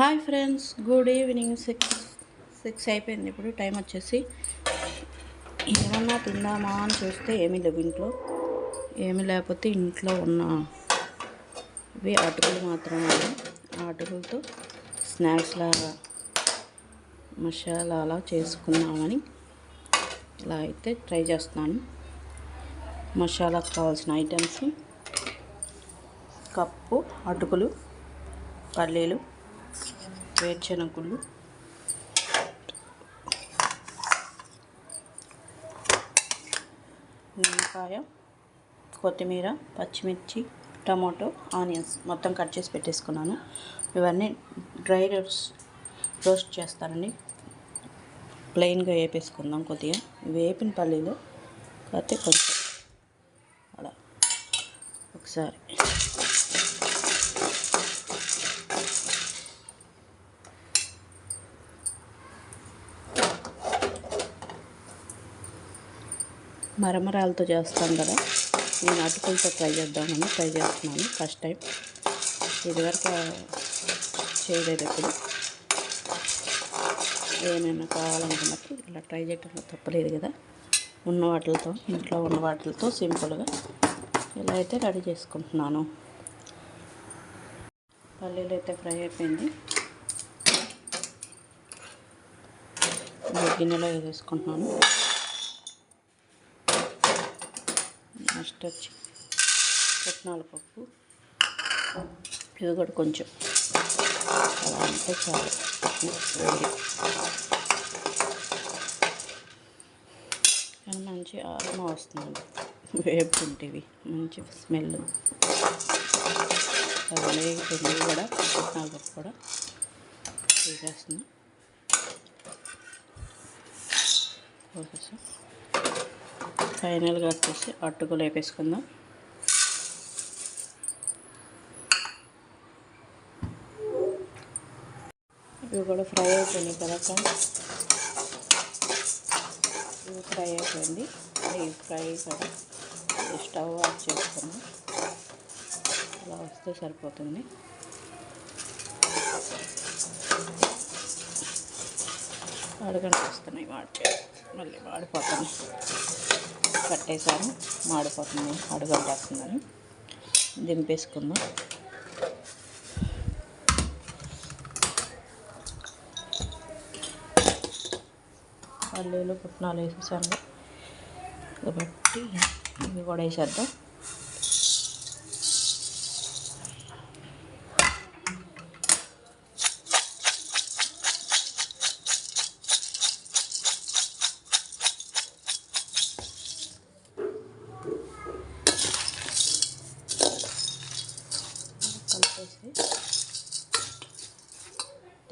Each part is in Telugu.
Hi friends good evening. Six six అయిపోయింది ఇప్పుడు టైం వచ్చేసి ఏమన్నా తిందామా అని చూస్తే ఏమీ లేవు ఇంట్లో. ఏమీ లేకపోతే ఇంట్లో ఉన్న ఇవి అటుకులు మాత్రమే ఆ అటుకులతో స్నాక్స్ లాగా మసాలా అలా చేసుకుందామని ఇలా అయితే ట్రై చేస్తున్నాను. మసాలాకు కావాల్సిన ఐటమ్స్ కప్పు అటుకులు పల్లీలు వేరుశనగుళ్ళు. నిమ్మకాయ కొత్తిమీర పచ్చిమిర్చి టమాటో ఆనియన్స్ మొత్తం కట్ చేసి పెట్టేసుకున్నాను. ఇవన్నీ డ్రై రోస్ట్ రోస్ట్ చేస్తానండి. ప్లెయిన్గా వేపేసుకుందాం కొద్దిగా. వేపిన పల్లీలు కాకపోతే కొంచెం అలా ఒకసారి. మరమరాలతో చేస్తాం కదా. నేను అటుకులతో ట్రై చేద్దామని ట్రై చేస్తున్నాను ఫస్ట్ టైం. ఇదివరకు చేయలేదు ఇప్పుడు ఏమైనా కావాలనుకున్నప్పుడు ఇలా ట్రై చేయడంలో తప్పలేదు కదా. ఉన్న వాటితో ఇంట్లో ఉన్న వాటితో సింపుల్గా ఇలా అయితే రెడీ చేసుకుంటున్నాను. పల్లీలు అయితే ఫ్రై అయిపోయింది. గిన్నెలో వేసుకుంటున్నాను నెక్స్ట్ వచ్చి పుట్నాల పప్పు. ఇది కూడా కొంచెం. అలా అంటే చాలు. కానీ మంచి ఆరోమా వస్తుంది వేపుకుంటేవి మంచి స్మెల్. అది కూడా పుట్నాల పప్పు కూడా వేసేస్తుంది కోసేసి ఫైనల్గా వచ్చేసి అట్టుకులు వేపేసుకుందాం ఇవి కూడా ఫ్రై అయిపోయినాయి కదా ఇవి ఫ్రై అయిపోయింది. ఇవి ఫ్రై కదా. స్టవ్ ఆఫ్ చేసుకున్నాం అలా వస్తే సరిపోతుంది. అడగండి వస్తున్నాయి వాటి మళ్ళీ వాడిపోతున్నాయి కట్టేసాను మాడిపోతుంది. అడుగంటేస్తుందని దింపేసుకుందాం. పల్లీలు పుట్నాలు వేసేసాను. కాబట్టి ఇవి కూడా వేసేద్దాం.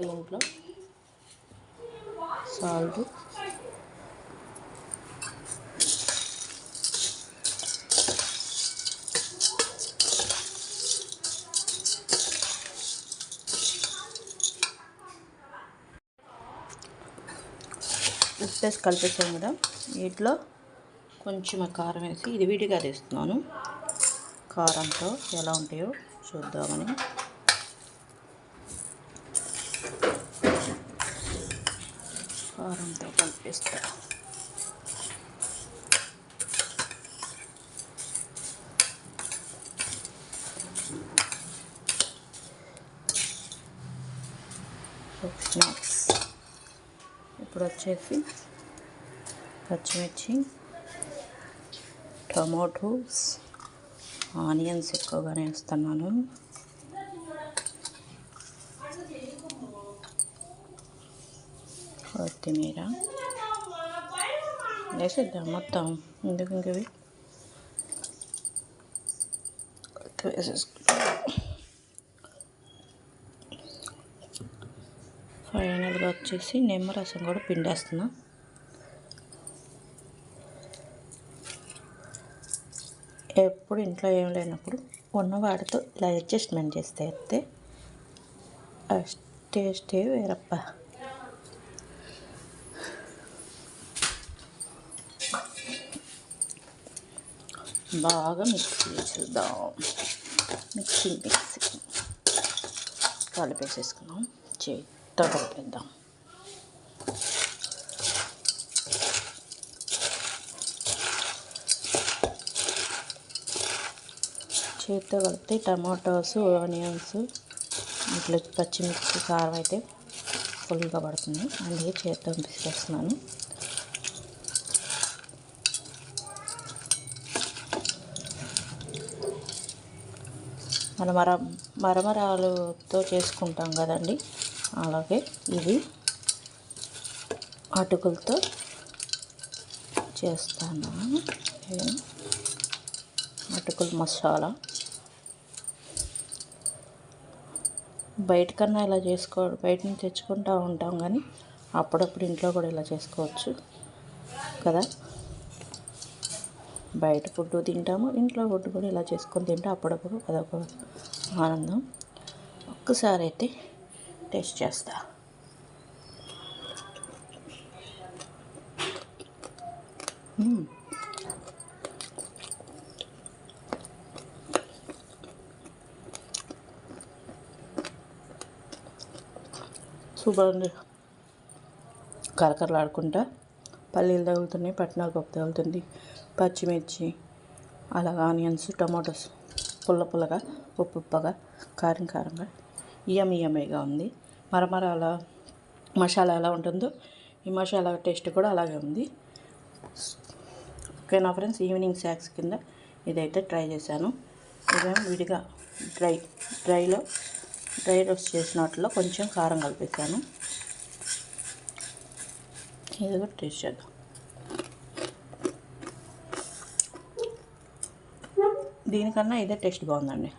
దీంట్లో సాల్ట్. ఉప్పేసి కలిపేసాం కదా. వీటిలో కొంచెం కారం వేసి ఇది విడిగా తీస్తున్నాను. కారంతో ఎలా ఉంటాయో చూద్దామని. కారంతో కలిపిస్తా స్నాక్స్ ఇప్పుడు వచ్చేసి పచ్చిమిర్చి టమాటోస్ ఆనియన్స్ ఎక్కువగానే వేస్తున్నాను కొత్తిమీర. వేసేద్దాం మొత్తం ఎందుకు ఇంకవి ఫైనల్గా వచ్చేసి నిమ్మరసం కూడా పిండేస్తున్నా. ఎప్పుడు ఇంట్లో ఏం లేనప్పుడు ఉన్న వాటితో ఇలా అడ్జస్ట్మెంట్ చేస్తే అయితే టేస్టే వేరప్ప. బాగా మిక్స్ చేసేద్దాం. Mixie mixie. కలిపేసేసుకున్నాం. చేత్తో కలిపేద్దాం చేత్తో కలిపితే టమాటోస్ ఆనియన్స్ ఇట్లా పచ్చిమిర్చి కారం అయితే ఫుల్గా పడుతుంది. అందుకే చేత్తో పిసికేస్తున్నాను మన మర మరమరాలతో చేసుకుంటాం కదండి. అలాగే ఇది అటుకులతో చేస్తాను. అటుకుల మసాలా. బయట కన్నా ఇలా చేసుకో బయట నుంచి తెచ్చుకుంటూ ఉంటాం కానీ అప్పుడప్పుడు ఇంట్లో కూడా ఇలా చేసుకోవచ్చు కదా. బయట ఫుడ్ తింటాము ఇంట్లో ఫుడ్ కూడా ఇలా చేసుకొని తింటే అప్పుడప్పుడు అదొక ఆనందం. ఒక్కసారి అయితే టేస్ట్ చేస్తా. మ్మ్. సూపర్ ఉంది. కరకరలాడుకుంటా. పల్లీలు తగులుతున్నాయి పట్నాల పప్పు తగులుతుంది పచ్చిమిర్చి అలాగా ఆనియన్స్ టమాటోస్ పుల్ల పుల్లగా ఉప్పు ఉప్పగా కారం కారంగా ఇయం ఇయమేగా ఉంది. మరమరాల మసాలా ఎలా ఉంటుందో ఈ మసాలా టేస్ట్ కూడా అలాగే ఉంది. ఓకేనా ఫ్రెండ్స్ ఈవినింగ్ స్నాక్స్ కింద ఇదైతే ట్రై చేశాను. ఇదేమో విడిగా డ్రై డ్రైలో డ్రై రోస్ట్ చేసినట్లో కొంచెం కారం కలిపేసాను ఇది కూడా టేస్ట్ చేద్దాం దీనికన్నా ఇదే టేస్ట్ బాగుందండి.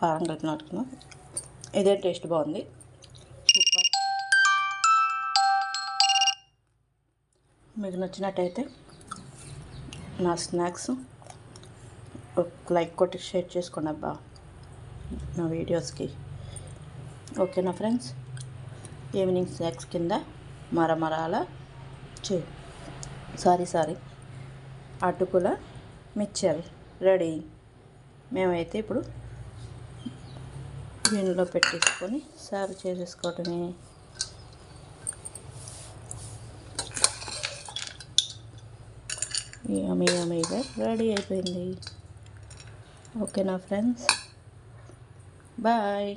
కారం కలిపినట్టుగా ఇదే టేస్ట్ బాగుంది. సూపర్. మీకు నచ్చినట్టయితే నా స్నాక్స్ ఒక లైక్ కొట్టి షేర్ చేసుకోండి అబ్బా. నా వీడియోస్కి. ఓకేనా ఫ్రెండ్స్? ఈవినింగ్ స్నాక్స్ కింద మరమరాల చే. Sorry sorry. అటుకుల మిక్చర్ రెడీ. మేమైతే ఇప్పుడు దీనిలో పెట్టేసుకొని సర్వ్ చేసేసుకోవటమే. యమీ యమీగా రెడీ అయిపోయింది. ఓకేనా ఫ్రెండ్స్. బాయ్